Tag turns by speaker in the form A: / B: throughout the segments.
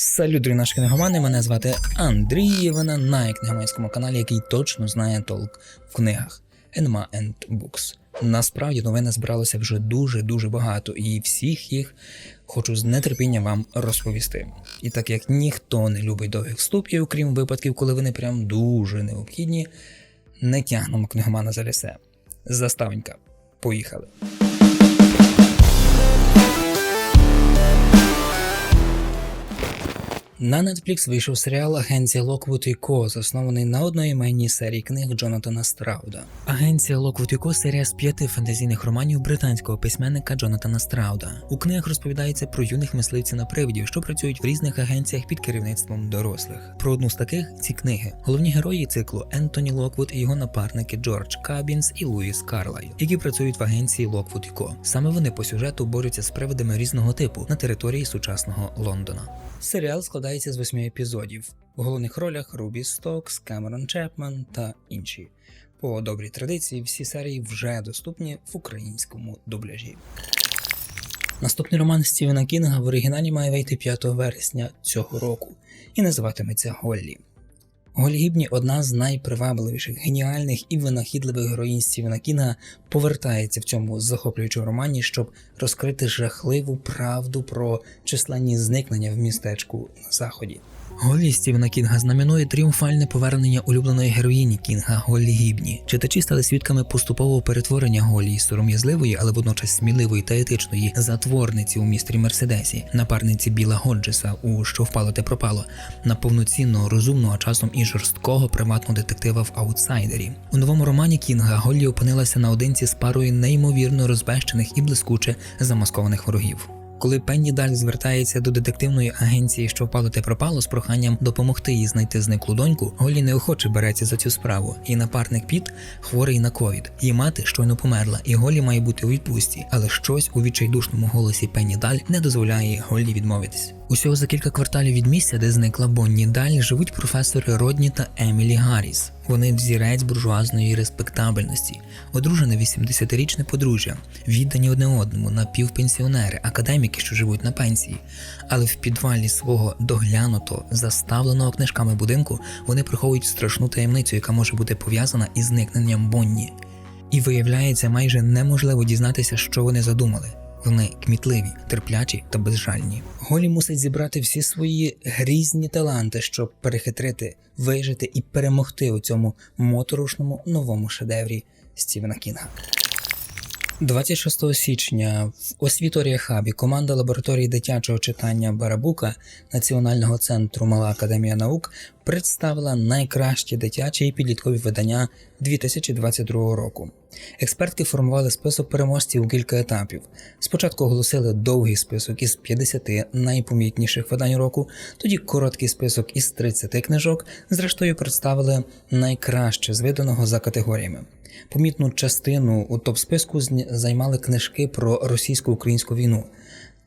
A: Салют, наші книгомани, мене звати Андрій, ви на найкнигоманському каналі, який точно знає толк в книгах Enma and Books. Насправді новин збиралося вже дуже-дуже багато, і всіх їх хочу з нетерпінням вам розповісти. І так як ніхто не любить довгих вступів, крім випадків, коли вони прям дуже необхідні, не тягнемо книгомана за лісе. Заставонька. Поїхали. На Netflix вийшов серіал Агенція Локвуд і Ко, заснований на одноіменній серії книг Джонатана Страуда. Агенція Локвуд і Ко серія з п'яти фантазійних романів британського письменника Джонатана Страуда. У книгах розповідається про юних мисливців на привидів, що працюють в різних агенціях під керівництвом дорослих. Про одну з таких ці книги. Головні герої циклу Ентоні Локвуд і його напарники Джордж Кабінс і Луїс Карлай, які працюють в агенції Локвуд і Ко. Саме вони по сюжету борються з привидами різного типу на території сучасного Лондона. Серіал складається з восьми епізодів. У головних ролях Рубі Стокс, Кемерон Чепман та інші. По добрій традиції всі серії вже доступні в українському дубляжі. Наступний роман Стівена Кінга в оригіналі має вийти 5 вересня цього року і називатиметься Голлі. Голі Гібні, одна з найпривабливіших, геніальних і винахідливих героїнь Стівена Кінга, повертається в цьому захоплюючому романі, щоб розкрити жахливу правду про численні зникнення в містечку на заході. Голі Стівена Кінга знаменує тріумфальне повернення улюбленої героїні Кінга Голлі Гібні. Читачі стали свідками поступового перетворення Голі із сором'язливої, але водночас сміливої та етичної затворниці у містері Мерседесі, напарниці Біла Годжеса у що впало те пропало, на повноцінного, розумного, а часом і жорсткого приватного детектива в аутсайдері. У новому романі Кінга Голлі опинилася наодинці з парою неймовірно розбещених і блискуче замаскованих ворогів. Коли Пенні Даль звертається до детективної агенції, що впало те пропало, з проханням допомогти їй знайти зниклу доньку, Голлі неохоче береться за цю справу. Її напарник Піт хворий на ковід. Її мати щойно померла, і Голлі має бути у відпустці, але щось у відчайдушному голосі Пенні Даль не дозволяє Голлі відмовитись. Усього за кілька кварталів від місця, де зникла Бонні Даль, живуть професори Родні та Емілі Гарріс. Вони взірець буржуазної респектабельності, одружене 80-річне подружжя, віддані одне одному, напівпенсіонери, академіки, що живуть на пенсії. Але в підвалі свого доглянуто, заставленого книжками будинку, вони приховують страшну таємницю, яка може бути пов'язана із зникненням Бонні. І виявляється, майже неможливо дізнатися, що вони задумали. Вони кмітливі, терплячі та безжальні. Голі мусить зібрати всі свої грізні таланти, щоб перехитрити, вижити і перемогти у цьому моторошному новому шедеврі Стівена Кінга. 26 січня в освіторія Хабі команда лабораторії дитячого читання Барабука Національного центру Мала Академія наук представила найкращі дитячі і підліткові видання 2022 року. Експертки формували список переможців у кілька етапів. Спочатку оголосили довгий список із 50 найпомітніших видань року, тоді короткий список із 30 книжок, зрештою представили найкраще з виданого за категоріями. Помітну частину у топ-списку займали книжки про російсько-українську війну.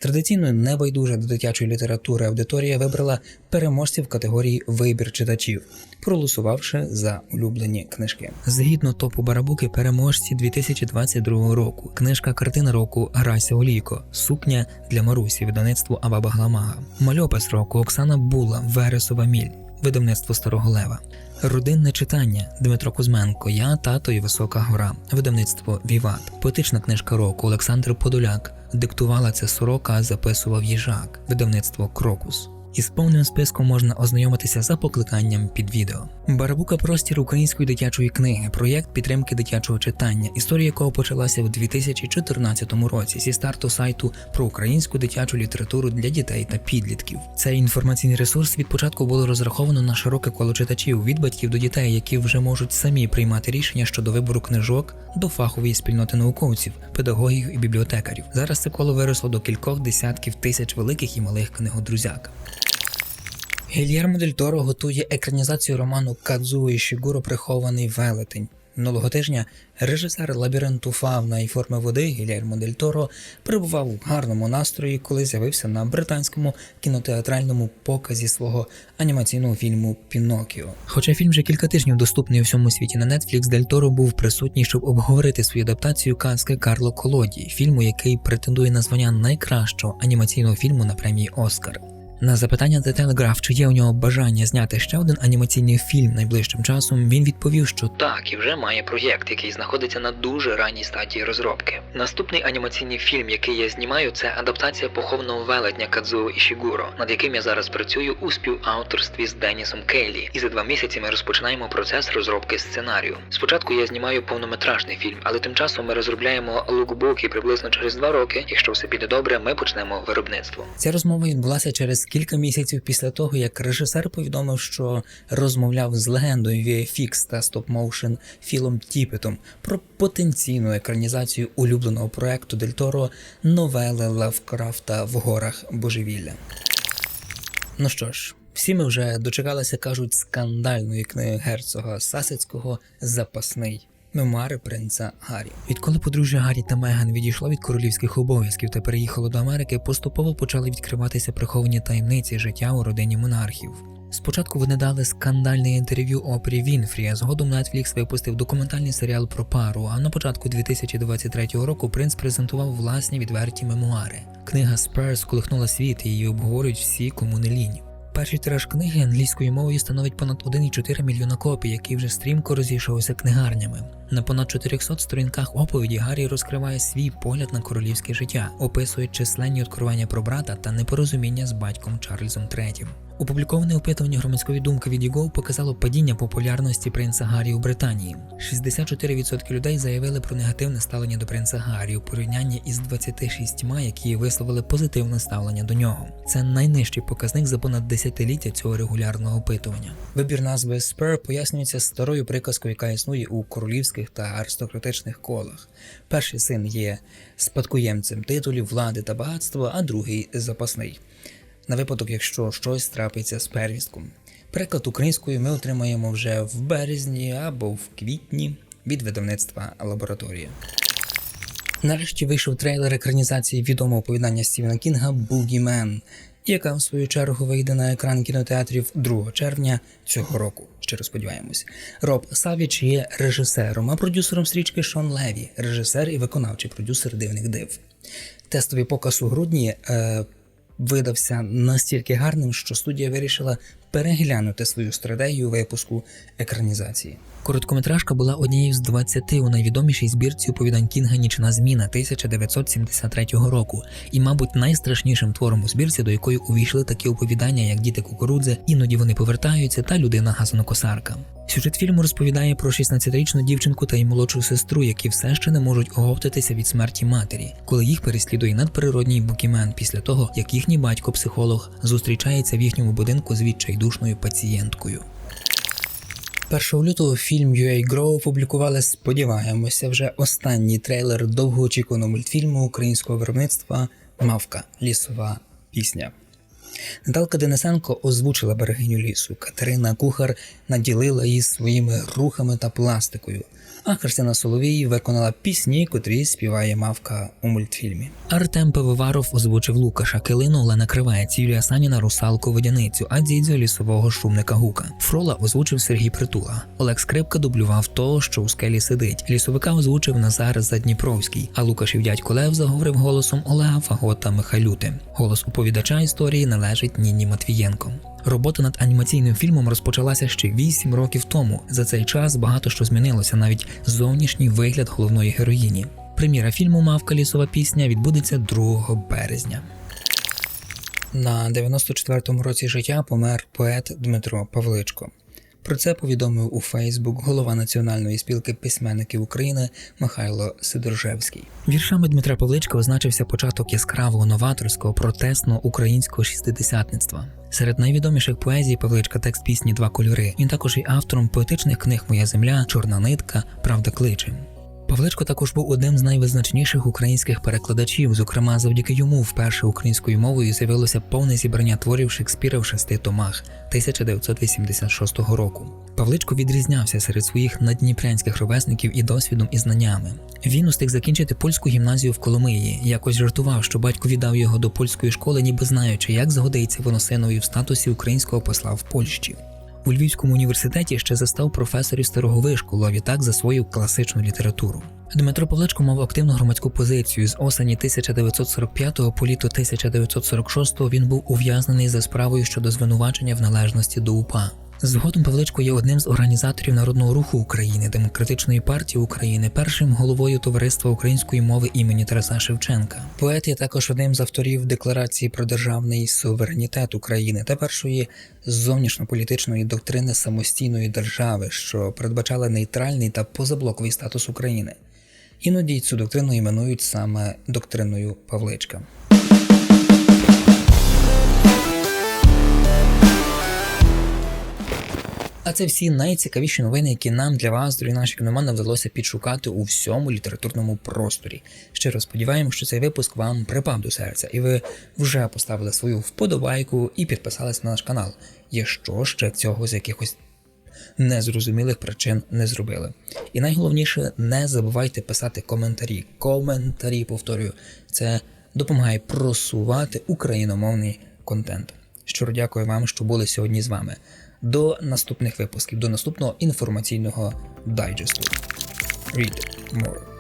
A: Традиційно небайдужа до дитячої літератури аудиторія вибрала переможців категорії Вибір читачів, проголосувавши за улюблені книжки. Згідно топу Барабуки, переможці 2022 року. Книжка картина року Грайся Олійко, сукня для Марусі, видавництво Абаба Гламага. Мальопис року Оксана Була, Вересова Міль, видавництво Старого Лева. Родинне читання Дмитро Кузьменко, Я, тато і Висока гора, видавництво Віват, поетична книжка року Олександр Подоляк. Диктувала це сорока, записував їжак, видавництво Крокус. Із повним списком можна ознайомитися за покликанням під відео. Барабука простір української дитячої книги, проєкт підтримки дитячого читання, історія якого почалася в 2014 році зі старту сайту про українську дитячу літературу для дітей та підлітків. Цей інформаційний ресурс від початку було розраховано на широке коло читачів від батьків до дітей, які вже можуть самі приймати рішення щодо вибору книжок до фахової спільноти науковців, педагогів і бібліотекарів. Зараз це коло виросло до кількох десятків тисяч великих і малих книгодрузяк. Гільєрмо Дель Торо готує екранізацію роману Кадзуо Ішігуро Прихований велетень. Минулого тижня режисер лабіринту фавна і форми води Гільєрмо Дель Торо перебував у гарному настрої, коли з'явився на британському кінотеатральному показі свого анімаційного фільму Пінокіо. Хоча фільм вже кілька тижнів доступний у всьому світі на Netflix, Дель Торо був присутній, щоб обговорити свою адаптацію казки Карло Колоді, фільму, який претендує на звання найкращого анімаційного фільму на премії Оскар. На запитання The Telegraph, чи є у нього бажання зняти ще один анімаційний фільм найближчим часом, він відповів, що так, і вже має проєкт, який знаходиться на дуже ранній стадії розробки. Наступний анімаційний фільм, який я знімаю, це адаптація похованого велетня Кадзуо Ішігуро, над яким я зараз працюю у співавторстві з Денісом Кейлі. І за два місяці ми розпочинаємо процес розробки сценарію. Спочатку я знімаю повнометражний фільм, але тим часом ми розробляємо лукбук і приблизно через два роки, якщо все піде добре, ми почнемо виробництво. Ця розмова відбулася через кілька місяців після того, як режисер повідомив, що розмовляв з легендою VFX та стоп-моушен Філом Тіпетом про потенційну екранізацію улюбленого проекту Дель Торо новели Лавкрафта в горах божевілля. Ну що ж, всі ми вже дочекалися, кажуть, скандальної книги герцога Сасецького Запасний. Мемуари принца Гаррі. Відколи подружжя Гаррі та Меган відійшло від королівських обов'язків та переїхало до Америки, поступово почали відкриватися приховані таємниці життя у родині монархів. Спочатку вони дали скандальне інтерв'ю Опрі Вінфрі, а згодом Netflix випустив документальний серіал про пару. А на початку 2023 року принц презентував власні відверті мемуари. Книга Spurs сколихнула світ і її обговорюють всі, кому не лінь. Перший тираж книги англійською мовою становить понад 1,4 мільйона копій, який вже стрімко розійшовся книгарнями. На понад 400 сторінках оповіді Гаррі розкриває свій погляд на королівське життя, описує численні откровення про брата та непорозуміння з батьком Чарльзом III. Опубліковане опитування громадської думки від YouGov показало падіння популярності принца Гаррі у Британії. 64% людей заявили про негативне ставлення до принца Гаррі у порівнянні із 26, які висловили позитивне ставлення до нього. Це найнижчий показник за понад десятиліття цього регулярного опитування. Вибір назви Spur пояснюється старою приказкою, яка існує у королівських та аристократичних колах. Перший син є спадкоємцем титулів, влади та багатства, а другий запасний на випадок, якщо щось трапиться з первістком. Переклад українською ми отримаємо вже в березні або в квітні від видавництва лабораторія. Нарешті вийшов трейлер екранізації відомого оповідання Стівена Кінга Бугімен, яка в свою чергу вийде на екран кінотеатрів 2 червня цього року. Щиро сподіваємось. Роб Савіч є режисером, а продюсером стрічки Шон Леві, режисер і виконавчий продюсер дивних див. Тестовий показ у грудні. Е, видався настільки гарним, що студія вирішила переглянути свою стратегію випуску екранізації. Короткометражка була однією з 20 у найвідомішій збірці оповідань Кінга Нічна зміна 1973 року, і, мабуть, найстрашнішим твором у збірці, до якої увійшли такі оповідання, як Діти кукурудзи, іноді вони повертаються та людина газонокосарка. Сюжет фільму розповідає про 16-річну дівчинку та її молодшу сестру, які все ще не можуть оговтатися від смерті матері, коли їх переслідує надприродній букімен після того, як їхній батько-психолог зустрічається в їхньому будинку з відчайдушною пацієнткою. 1 лютого фільм UA Grow опублікували, сподіваємося, вже останній трейлер довгоочікуваного мультфільму українського виробництва Мавка лісова пісня. Наталка Денисенко озвучила берегиню лісу. Катерина Кухар наділила її своїми рухами та пластикою. А Христина Соловій виконала пісні, котрі співає мавка у мультфільмі. Артем Пивоваров озвучив Лукаша Килину Олена Кривець, Юлія Саніна Русалку Водяницю, а Дзідзьо лісового шумника Гука. Фрола озвучив Сергій Притула. Олег Скрипка дублював того, що у скелі сидить. Лісовика озвучив Назар Задніпровський, а Лукашів дядько Лев заговорив голосом Олега Фагота Михайлюти. Голос оповідача історії належить Ніні Матвієнко. Робота над анімаційним фільмом розпочалася ще 8 років тому. За цей час багато що змінилося, навіть зовнішній вигляд головної героїні. Прем'єра фільму Мавка лісова пісня відбудеться 2 березня. На 94-му році життя помер поет Дмитро Павличко. Про це повідомив у Фейсбук голова Національної спілки письменників України Михайло Сидоржевський. Віршами Дмитра Павличка означився початок яскравого новаторського протестно українського шістидесятництва. Серед найвідоміших поезій Павличка текст пісні Два кольори. Він також і автором поетичних книг Моя земля, Чорна нитка, Правда кличе. Павличко також був одним з найвизначніших українських перекладачів. Зокрема, завдяки йому вперше українською мовою з'явилося повне зібрання творів Шекспіра в шести томах 1986 року. Павличко відрізнявся серед своїх надніпрянських ровесників і досвідом і знаннями. Він устиг закінчити польську гімназію в Коломиї. Якось жартував, що батько віддав його до польської школи, ніби знаючи, як згодиться воно синові в статусі українського посла в Польщі. У Львівському університеті ще застав професорів старого вишколу, а відтак засвоїв класичну літературу. Дмитро Павличко мав активну громадську позицію. З осені 1945 по літо 1946 він був ув'язнений за справою щодо звинувачення в належності до УПА. Згодом Павличко є одним з організаторів Народного руху України, Демократичної партії України, першим головою товариства української мови імені Тараса Шевченка. Поет є також одним з авторів декларації про державний суверенітет України та першої зовнішньополітичної доктрини самостійної держави, що передбачала нейтральний та позаблоковий статус України. Іноді цю доктрину іменують саме доктриною Павличка. А це всі найцікавіші новини, які нам для вас, дорогі наші кіномани, вдалося підшукати у всьому літературному просторі. Щиро сподіваємося, що цей випуск вам припав до серця, і ви вже поставили свою вподобайку і підписались на наш канал. Якщо ще цього з якихось незрозумілих причин не зробили. І найголовніше, не забувайте писати коментарі. Коментарі, повторюю, це допомагає просувати україномовний контент. Щиро дякую вам, що були сьогодні з вами до наступних випусків, до наступного інформаційного дайджесту. Read more.